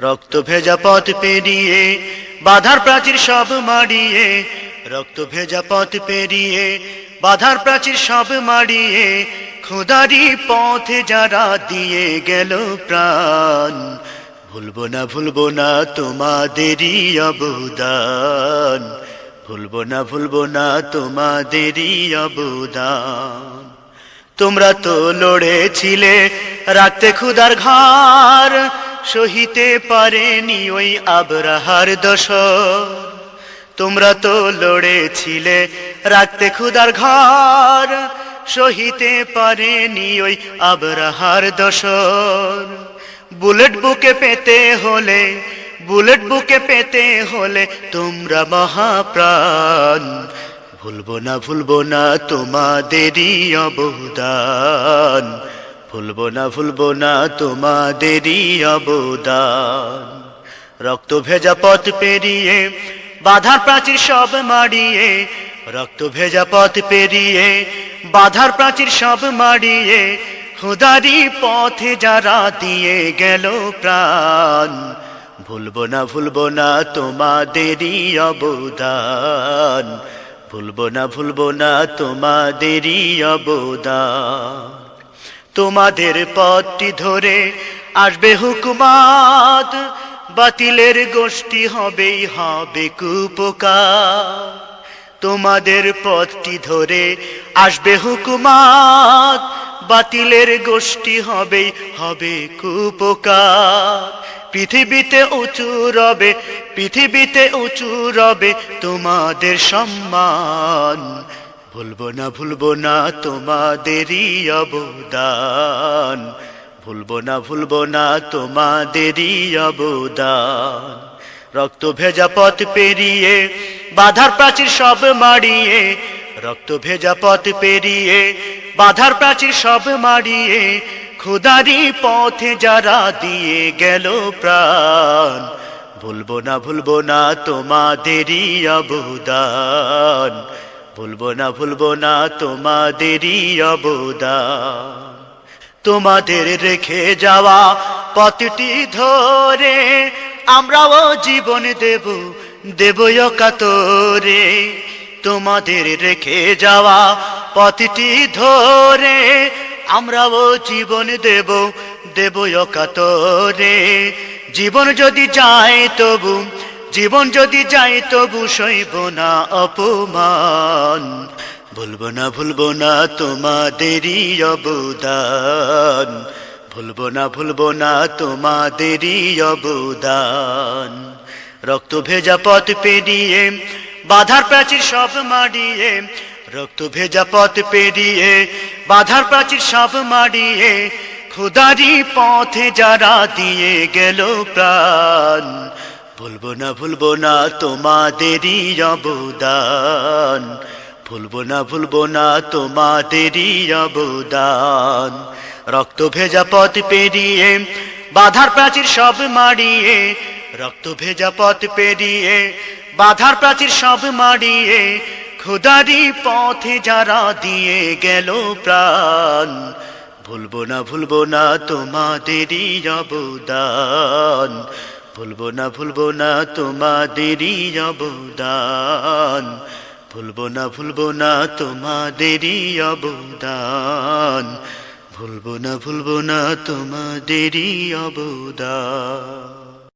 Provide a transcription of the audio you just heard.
রক্ত ভেজা পথ পেরিয়ে, বাধার প্রাচীর সব মারিয়ে রক্ত ভেজা পথ পেরিয়ে, বাধার প্রাচীর সব মারিয়ে খোদারি পথে যারা দিয়ে গেল প্রাণ, ভুলবো না ভুলবো না তোমাদেরই অবদান, ভুলবো না ভুলবো না তোমাদেরই অবদান। তোমরা তো লড়েছিলে রাখতে খুদার ঘর সহিতে পারেনি ওই আবরাহার দশ তোমরা তো লড়েছিলে রাখতে খুদার ঘর, সহিতে পারেনি ওই আবরাহার দশর। বুলেট বুকে পেতে হলে, বুলেট বুকে পেতে হলে তোমরা মহাপ্রাণ। ভুলবো না ভুলবো না তোমাদেরই অবদান। ভুলবো না ভুলবো না তোমাদেরই অবদান। রক্ত ভেজা পথ পেরিয়ে, বাধার প্রাচীর সব মারিয়ে রক্ত ভেজা পথ পেরিয়ে, বাধার প্রাচীর সব মারিয়ে খুদারি পথে যারা দিয়ে গেল প্রাণ। ভুলবো না ভুলবো না তোমাদেরই অবদান। ভুলবো না ভুলবো না তোমাদেরই অবদান। তোমাদের পথটি ধরে আসবে হুকুমাত। বাতিলের গোষ্ঠী হবেই, হবে কুপকার। তোমাদের পথটি ধরে আসবে হুকুমাত। বাতিলের গোষ্ঠী হবেই, হবে কুপকার। পৃথিবীতে উঁচু রবে, পৃথিবীতে উঁচু রবে তোমাদের সম্মান। ভুলবো না ভুলবো না তোমাদেরই অবদান। ভুলবো না ভুলবো না তোমাদেরই অবদান। রক্ত ভেজা পথ পেরিয়ে, বাধার প্রাচীর সব মারিয়ে রক্ত ভেজা পথ পেরিয়ে, বাধার প্রাচীর সব মারিয়ে খুদারি পথে যারা দিয়ে গেল প্রাণ। ভুলবো না ভুলবো না তোমাদেরই অবদান। ভুলবো না ভুলবো না তোমাদেরই অবদান। তোমাদের রেখে যাওয়া পথটি ধরে আমরাও জীবন দেব দেব কাতরে তোমাদের রেখে যাওয়া পথটি ধরে আমরাও জীবন দেব দেব কাতরে জীবন যদি যায় তবু জীবন যদি যায় তবু সইব না অপমান। ভুলবো না ভুলবো না তোমাদেরই অবদান। ভুলবো না ভুলবো না তোমাদেরই অবদান। রক্ত ভেজা পথ পেরিয়ে, বাধার প্রাচীর সব মারিয়ে রক্ত ভেজা পথ পেরিয়ে, বাধার প্রাচীর সব মারিয়ে খুদারি পথে যারা দিয়ে গেল প্রাণ। ভুলবো না ভুলবো না তোমাদেরই অবদান। ভুলবো না ভুলবো না তোমাদেরই অবদান। রক্ত ভেজা পথ পেরিয়ে, বাধার প্রাচীর সব মারিয়ে রক্ত ভেজা পথ পেরিয়ে, বাধার প্রাচীর সব মারিয়ে খুদারি পথে যারা দিয়ে গেল প্রাণ। ভুলবো না ভুলবো না তোমাদেরই অবদান। ভুলবো না ভুলবো না তোমাদেরই অবদান। ভুলবো না ভুলবো না তোমাদেরই অবদান। ভুলবো না ভুলবো না তোমাদেরই অবদান।